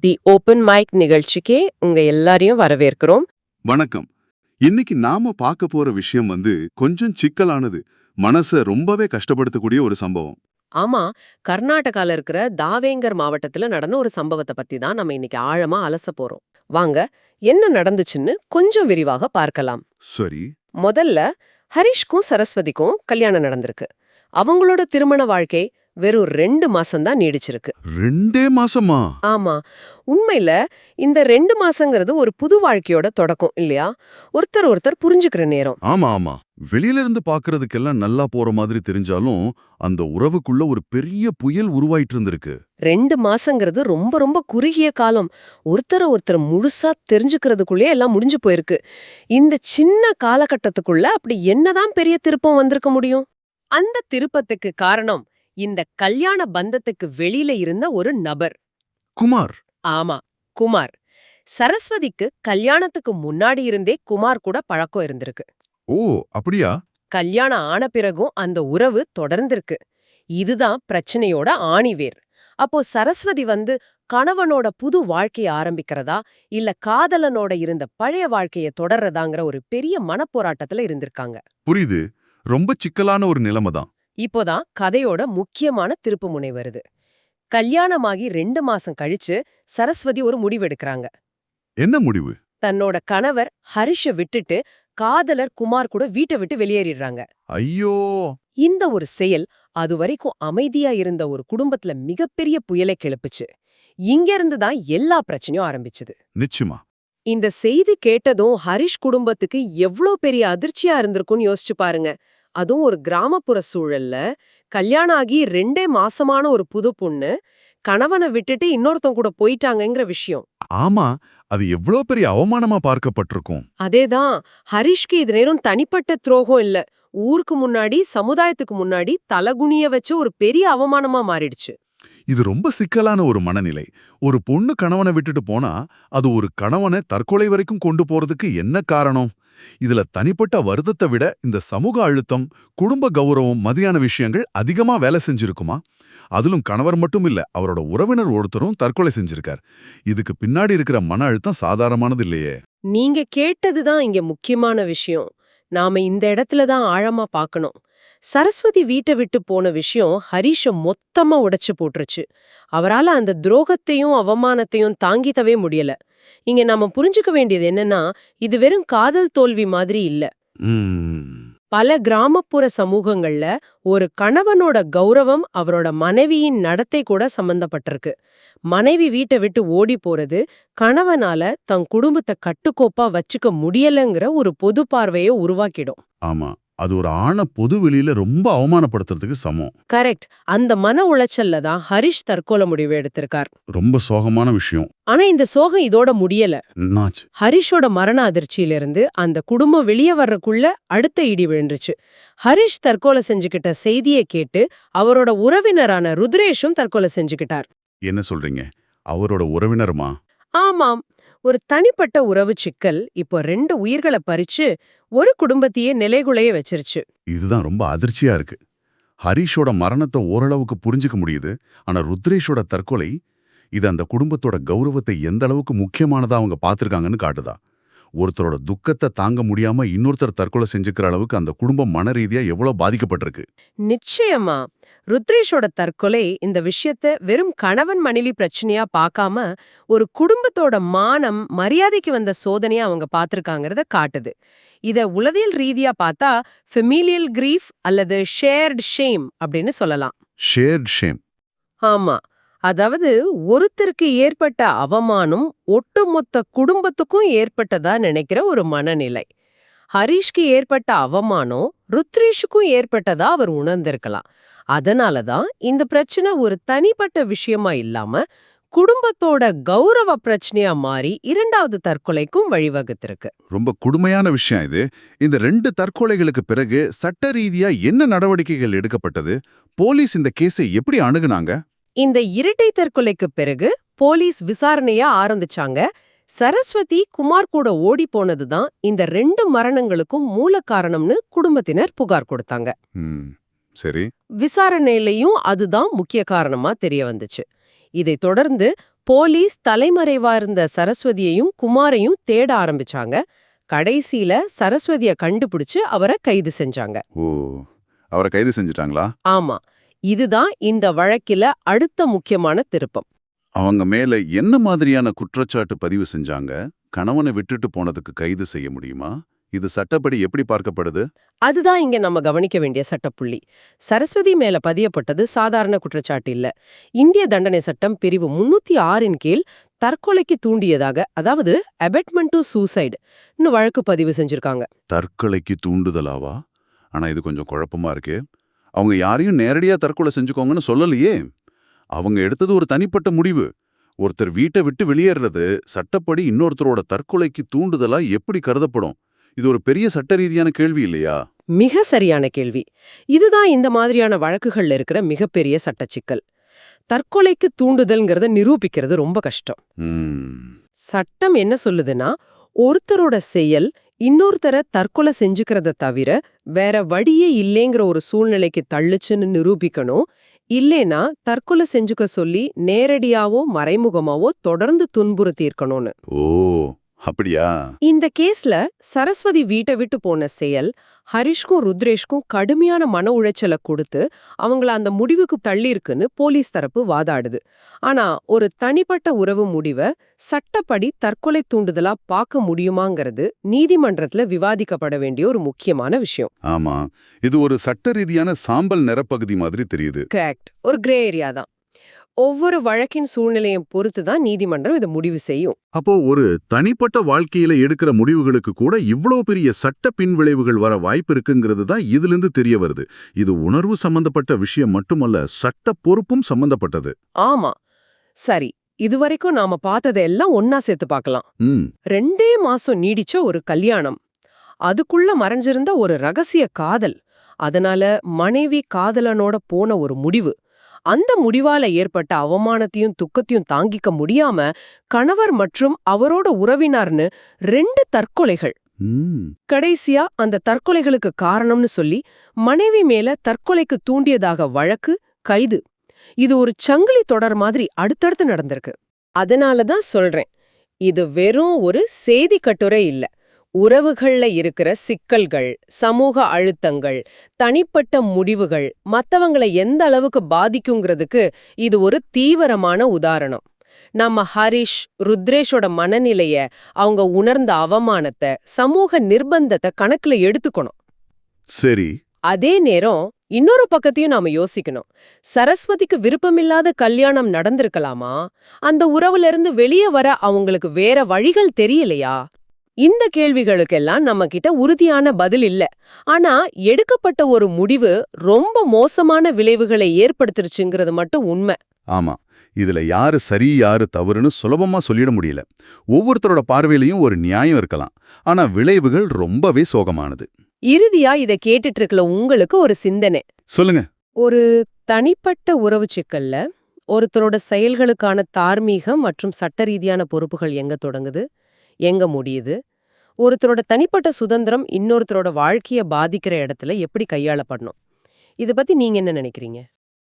தி open mic நிகழ்ச்சிக்கே உங்க எல்லாரையும் வரவேற்கிறோம். வணக்கம். இன்னைக்கு நாம பார்க்க போற விஷயம் வந்து கொஞ்சம் சிக்கலானது. மனச ரொம்பவே கஷ்டப்படுத்தக்கூடிய ஒரு சம்பவம். ஆமா கர்நாடகால இருக்கிற தாவேங்கர் மாவட்டத்துல நடந்த ஒரு சம்பவத்தை பத்தி தான் நம்ம இன்னைக்கு ஆழமா அலச போறோம். வாங்க என்ன நடந்துச்சுன்னு கொஞ்சம் விரிவாக பார்க்கலாம். சரி. முதல்ல ஹரிஷ்க்கும் சரஸ்வதிக்கும் கல்யாணம் நடந்திருக்கு. அவங்களோட திருமண வாழ்க்கை வெறும் ரெண்டு மாசம்தான் நீடிச்சிருக்கு. ரெண்டே மாசமா? ஆமா. உண்மையில இந்த ரெண்டு மாசங்கிறது ஒரு புது வாழ்க்கையோட தொடக்கம் இல்லையா? ஒருத்தர் ஒருத்தர் புரிஞ்சுக்கிற நேரம். ஆமா ஆமா. வெளியில இருந்து பாக்குறதுக்கெல்லாம் நல்லா போற மாதிரி தெரிஞ்சாலும் அந்த உறவுக்குள்ள ஒரு பெரிய புயல் உருவாயிட்டு இருந்திருக்கு. ரெண்டு மாசங்கிறது ரொம்ப ரொம்ப குறுகிய காலம். ஒருத்தரை ஒருத்தர் முழுசா தெரிஞ்சுக்கிறதுக்குள்ளே எல்லாம் முடிஞ்சு போயிருக்கு. இந்த சின்ன காலகட்டத்துக்குள்ள அப்படி என்னதான் பெரிய திருப்பம் வந்திருக்க முடியும்? அந்த திருப்பத்துக்கு காரணம் இந்த கல்யாண பந்தத்துக்கு வெளியில இருந்த ஒரு நபர். குமார். ஆமா குமார். சரஸ்வதிக்கு கல்யாணத்துக்கு முன்னாடி இருந்தே குமார் கூட பழக்கம் இருந்திருக்கு. ஓ அப்படியா? கல்யாணம் ஆன பிறகும் அந்த உறவு தொடர்ந்திருக்கு. இதுதான் பிரச்சனையோட ஆணிவேர் அப்போ சரஸ்வதி வந்து கணவனோட புது வாழ்க்கைய ஆரம்பிக்கிறதா இல்ல காதலனோட இருந்த பழைய வாழ்க்கைய தொடர்றதாங்கிற ஒரு பெரிய மனப்போராட்டத்துல இருந்திருக்காங்க. புரியுது. ரொம்ப சிக்கலான ஒரு நிலைமை தான். இப்போதான் கதையோட முக்கியமான திருப்புமுனை வருது. கல்யாணமாகி ரெண்டு மாசம் கழிச்சு சரஸ்வதி ஒரு முடிவெடுக்கறாங்க. என்ன முடிவு? தன்னோட கணவர் ஹரிஷ விட்டுட்டு காதலர் குமார் கூட வீட்டை விட்டு வெளியேறிடுறாங்க. ஐயோ! இந்த ஒரு செயல் அது வரைக்கும் அமைதியா இருந்த ஒரு குடும்பத்துல மிகப்பெரிய புயலை கிளப்புச்சு. இங்க இருந்து தான் எல்லா பிரச்சனையும் ஆரம்பிச்சது. நிச்சயமா. இந்த செய்தி கேட்டதும் ஹரிஷ் குடும்பத்துக்கு எவ்ளோ பெரிய அதிர்ச்சியா இருந்திருக்கும்னு யோசிச்சு பாருங்க. அதுவும் ஒரு கிராமப்புற சூழல்ல கல்யாணம் ஆகி ரெண்டே மாசமான ஒரு புது பொண்ணு கணவனை விட்டுட்டு இன்னொருத்தன் கூட போயிட்டாங்கங்கிற விஷயம். ஆமா அது எவ்வளவு பெரிய அவமானமா பார்க்கப்பட்டிருக்கும். அதேதான் ஹரிஷ்க்கு இது நேரம் தனிப்பட்ட துரோகம் இல்ல. ஊருக்கு முன்னாடி சமுதாயத்துக்கு முன்னாடி தலகுனிய வச்ச ஒரு பெரிய அவமானமா மாறிடுச்சு. இது ரொம்ப சிக்கலான ஒரு மனநிலை. ஒரு பொண்ணு கணவனை விட்டுட்டு போனா அது ஒரு கணவனை தற்கொலை வரைக்கும் கொண்டு போறதுக்கு என்ன காரணம்? இதுல தனிப்பட்ட வருத்தத்தை விட இந்த சமூக அழுத்தம் குடும்ப கௌரவம் மதியான விஷயங்கள் அதிகமா வேலை செஞ்சிருக்குமா? அதிலும் கணவர் மட்டும் இல்ல அவரோட உறவினர் ஒருத்தரும் தற்கொலை செஞ்சிருக்கார். இதுக்கு பின்னாடி இருக்கிற மன அழுத்தம் சாதாரணமானது இல்லையே. நீங்க கேட்டதுதான் இங்க முக்கியமான விஷயம். நாம இந்த இடத்துல தான் ஆழமா பார்க்கணும். சரஸ்வதி வீட்டை விட்டு போன விஷயம் ஹரிஷ மொத்தமா உடைச்சு போட்டுருச்சு. அவரால அந்த துரோகத்தையும் அவமானத்தையும் தாங்கித்தவே முடியல. இங்க நாம புரிஞ்சுக்க வேண்டியது என்னன்னா இது வெறும் காதல் தோல்வி மாதிரி இல்ல. பல கிராமப்புற சமூகங்கள்ல ஒரு கணவனோட கௌரவம் அவரோட மனைவியின் நடத்தை கூட சம்பந்தப்பட்டிருக்கு. மனைவி வீட்டை விட்டு ஓடி போறது கணவனால தன் குடும்பத்தை கட்டுக்கோப்பா வச்சுக்க முடியலங்கிற ஒரு பொது பார்வையை உருவாக்கிடும். ஆமா. அது ஒரு ஆணை பொது வெளியில ரொம்ப அவமானப்படுத்துறதுக்கு சமம். கரெக்ட். அந்த மன உளைச்சல்ல தான் ஹரிஷ் தற்கொலை முடிவு எடுத்திருக்கார். ரொம்ப சோகமான விஷயம். ஆனா இந்த சோகம் இதோட முடியல. ஹரிஷோட மரண அதிர்ச்சியிலிருந்து அந்த குடும்பம் வெளியே வர்றக்குள்ள அடுத்த இடி விழுந்துச்சு ஹரிஷ் தற்கொலை செஞ்சுக்கிட்ட செய்தியை கேட்டு அவரோட உறவினரான ருத்ரேஷும் தற்கொலை செஞ்சுக்கிட்டார். என்ன சொல்றீங்க? அவரோட உறவினருமா? ஆமாம். ஒரு தனிப்பட்ட உறவு சிக்கல் இப்போ ரெண்டு உயிர்களை பறிச்சு ஒரு குடும்பத்தையே நிலைகுலைய வச்சிருச்சு. இதுதான் ரொம்ப அதிர்ச்சியா இருக்கு. ஹரிஷோட மரணத்தை ஓரளவுக்கு புரிஞ்சுக்க முடியுது. ஆனா ருத்ரேஷோட தற்கொலை இது அந்த குடும்பத்தோட கௌரவத்தை எந்த அளவுக்கு முக்கியமானதா அவங்க பார்த்திருக்காங்கன்னு காட்டுதா. ஒருத்தரோட துக்கத்தை தாங்க முடியாம இன்னொருத்தர் தற்கொலை செஞ்சுக்கிற அளவுக்கு அந்த குடும்பம் மன ரீதியா எவ்வளவு பாதிக்கப்பட்டிருக்கு? நிச்சயமா. ருத்ரேஷோட தற்கொலை இந்த விஷயத்த வெறும் கணவன் மனைவி பிரச்சனையா பார்க்காம ஒரு குடும்பத்தோட மானம் மரியாதைக்கு வந்த சோதனையா அவங்க பார்த்திருக்காங்கறத காட்டுது. இத உளவியல் ரீதியா பார்த்தா ஃபெமிலியல் கிரீஃப் அல்லது ஷேர்ட் ஷேம் அப்படின்னு சொல்லலாம். ஷேர்ட் ஷேம் ஆமா. அதாவது ஒருத்தருக்கு ஏற்பட்ட அவமானம் ஒட்டுமொத்த குடும்பத்துக்கும் ஏற்பட்டதா நினைக்கிற ஒரு மனநிலை. ஹரிஷ்க்கு ஏற்பட்ட அவமானம் ருத்ரேஷுக்கும் ஏற்பட்டதா அவர் உணர்ந்திருக்கலாம். அதனால தான் இந்த பிரச்சனை ஒரு தனிப்பட்ட விஷயமா இல்லாம குடும்பத்தோட கௌரவ பிரச்சனையா மாறி இரண்டாவது தற்கொலைக்கும் வழிவகுத்திருக்கு. ரொம்ப கொடுமையான விஷயம் இது. இந்த ரெண்டு தற்கொலைகளுக்கு பிறகு சட்ட ரீதியா என்ன நடவடிக்கைகள் எடுக்கப்பட்டது? போலீஸ் இந்த கேஸை எப்படி அணுகுனாங்க? இந்த இரட்டை தற்கொலைக்கு பிறகு போலீஸ் விசாரணைய ஆரம்பிச்சாங்க. சரஸ்வதி குமார் கூட ஓடி போனதுதான் இந்த ரெண்டு மரணங்களுக்கும் மூல காரணம்னு குடும்பத்தினர் புகார் கொடுத்தாங்க. சரி. விசாரணையிலையும் அதுதான் முக்கிய காரணமா தெரிய வந்துச்சு. இதைத் தொடர்ந்து போலீஸ் தலைமறைவா இருந்த சரஸ்வதியையும் குமாரையும் தேட ஆரம்பிச்சாங்க. கடைசியில சரஸ்வதிய கண்டுபிடிச்சு அவரை கைது செஞ்சாங்க. ஓ அவரை கைது செஞ்சுட்டாங்களா? ஆமா. இதுதான் இந்த வழக்கில அடுத்த முக்கியமான திருப்பம். அவங்க மேல என்ன மாதிரியான குற்றச்சாட்டு பதிவு செஞ்சாங்க? கணவனை விட்டுட்டு போனதுக்கு கைது செய்ய முடியுமா? இது சட்டப்படி எப்படி பார்க்கப்படுது? அதுதான் இங்க நம்ம கவனிக்க வேண்டிய சட்டப்புள்ளி. சரஸ்வதி மேல பதியப்பட்டது சாதாரண குற்றச்சாட்டு இல்ல. இந்திய தண்டனை சட்டம் பிரிவு முன்னூத்தி ஆறின் கீழ் தற்கொலைக்கு தூண்டியதாக அதாவது அபெட்மெண்ட் டு சூசைடு வழக்கு பதிவு செஞ்சிருக்காங்க. தற்கொலைக்கு தூண்டுதலாவா? ஆனா இது கொஞ்சம் குழப்பமா இருக்கே. அவங்க யாரையும் நேரடியா தற்கொலை செஞ்சுக்கோங்கன்னு சொல்லலையே. அவங்க எடுத்தது ஒரு தனிப்பட்ட முடிவு. ஒருத்தர் வீட்டை விட்டு வெளியேறது சட்டப்படி இன்னொருத்தரோட தற்கொலைக்கு தூண்டுதலா எப்படி கருதப்படும்? இது ஒரு பெரிய சட்ட ரீதியான கேள்வி இல்லையா? மிக சரியான கேள்வி. இதுதான் இந்த மாதிரியான வழக்குகள்ல இருக்கிற மிகப்பெரிய சட்டச்சிக்கல் தற்கொலைக்கு தூண்டுதல்ங்கிறத நிரூபிக்கிறது ரொம்ப கஷ்டம். சட்டம் என்ன சொல்லுதுன்னா ஒருத்தரோட செயல் இன்னொருத்தரை தற்கொலை செஞ்சுக்கிறத தவிர வேற வழியே இல்லைங்கிற ஒரு சூழ்நிலைக்கு தள்ளுச்சுன்னு நிரூபிக்கணும். இல்லைனா தற்கொலை செஞ்சுக்க சொல்லி நேரடியாவோ மறைமுகமாவோ தொடர்ந்து துன்புறுத்தி இருக்கணும்னு ஓ. அப்படியா? இந்த கேஸ்ல சரஸ்வதி வீட்டை விட்டு போன செயல் ஹரிஷ்க்கும் ருத்ரேஷ்க்கும் கடுமையான மன உளைச்சலை கொடுத்து அவங்கள அந்த முடிவுக்கு தள்ளியிருக்குன்னு போலீஸ் தரப்பு வாதாடுது. ஆனா ஒரு தனிப்பட்ட உறவு முடிவை சட்டப்படி தற்கொலை தூண்டுதலா பார்க்க முடியுமாங்கிறது நீதிமன்றத்துல விவாதிக்கப்பட வேண்டிய ஒரு முக்கியமான விஷயம். ஆமா. இது ஒரு சட்ட ரீதியான சாம்பல் நிறப்பகுதி மாதிரி தெரியுது. கரெக்ட். ஒரு கிரே ஏரியா தான். ஒவ்வொரு வழக்கின் சூழ்நிலையை பொறுத்து தான் நீதிமன்றம் இதை முடிவு செய்யும். அப்போ ஒரு தனிப்பட்ட வாழ்க்கையில எடுக்கிற முடிவுகளுக்கு கூட இவ்ளோ பெரிய சட்ட பின்விளைவுகள் வர வாய்ப்பு இருக்குங்கிறது தான் இதிலிருந்து தெரிய வருது. இது உணர்வு சம்பந்தப்பட்ட விஷயம் மட்டுமல்ல சட்ட பொறுப்பும் சம்பந்தப்பட்டது. ஆமா. சரி இதுவரைக்கும் நாம பார்த்ததெல்லாம் ஒன்னா சேர்த்து பார்க்கலாம். ரெண்டே மாசம் நீடிச்ச ஒரு கல்யாணம். அதுக்குள்ள மறைஞ்சிருந்த ஒரு ரகசிய காதல். அதனால மனைவி காதலனோட போன ஒரு முடிவு. அந்த முடிவால ஏற்பட்ட அவமானத்தையும் துக்கத்தையும் தாங்கிக்க முடியாம கணவர் மற்றும் அவரோட உறவினர்னு ரெண்டு தற்கொலைகள். கடைசியா அந்த தற்கொலைகளுக்கு காரணம்னு சொல்லி மனைவி மேல தற்கொலைக்கு தூண்டியதாக வழக்கு கைது. இது ஒரு சங்கிலி தொடர் மாதிரி அடுத்தடுத்து நடந்திருக்கு. அதனால தான் சொல்றேன். இது வெறும் ஒரு செய்தி கட்டுரை இல்ல. உறவுகள்ல இருக்கிற சிக்கல்கள் சமூக அழுத்தங்கள் தனிப்பட்ட முடிவுகள் மத்தவங்களை எந்த அளவுக்கு பாதிக்குங்கிறதுக்கு இது ஒரு தீவிரமான உதாரணம். நம்ம ஹரிஷ் ருத்ரேஷோட மனநிலைய அவங்க உணர்ந்த அவமானத்தை சமூக நிர்பந்தத்தை கணக்குல எடுத்துக்கணும். சரி. அதே நேரம் இன்னொரு பக்கத்தையும் நாம யோசிக்கணும். சரஸ்வதிக்கு விருப்பமில்லாத கல்யாணம் நடந்திருக்கலாமா? அந்த உறவுல இருந்து வெளியே வர அவங்களுக்கு வேற வழிகள் தெரியலையா? இந்த கேள்விகளுக்கெல்லாம் நம்ம கிட்ட உறுதியான பதில் இல்ல. ஆனா எடுக்கப்பட்ட ஒரு முடிவு ரொம்ப மோசமான விளைவுகளை ஏற்படுத்திருச்சுங்கிறது மட்டும் உண்மை. ஆமா. இதுல யாரு சரி யாரு தவறுன்னு சுலபமா சொல்லிட முடியல. ஒவ்வொருத்தரோட பார்வையிலையும் ஒரு நியாயம் இருக்கலாம். ஆனா விளைவுகள் ரொம்பவே சோகமானது. இறுதியா இத கேட்டுட்டு இருக்கல உங்களுக்கு ஒரு சிந்தனை. சொல்லுங்க. ஒரு தனிப்பட்ட உறவு சிக்கல்ல ஒருத்தரோட செயல்களுக்கான தார்மீகம் மற்றும் சட்ட ரீதியான பொறுப்புகள் எங்க தொடங்குது? எங்க முடியுது. ஒருத்தரோட தனிப்பட்ட சுதந்திரம் இன்னொருத்தரோட வாழ்க்கைய பாதிக்கிற இடத்துல எப்படி கையாளப்படணும்? இத பத்தி நீங்க என்ன நினைக்கிறீங்க?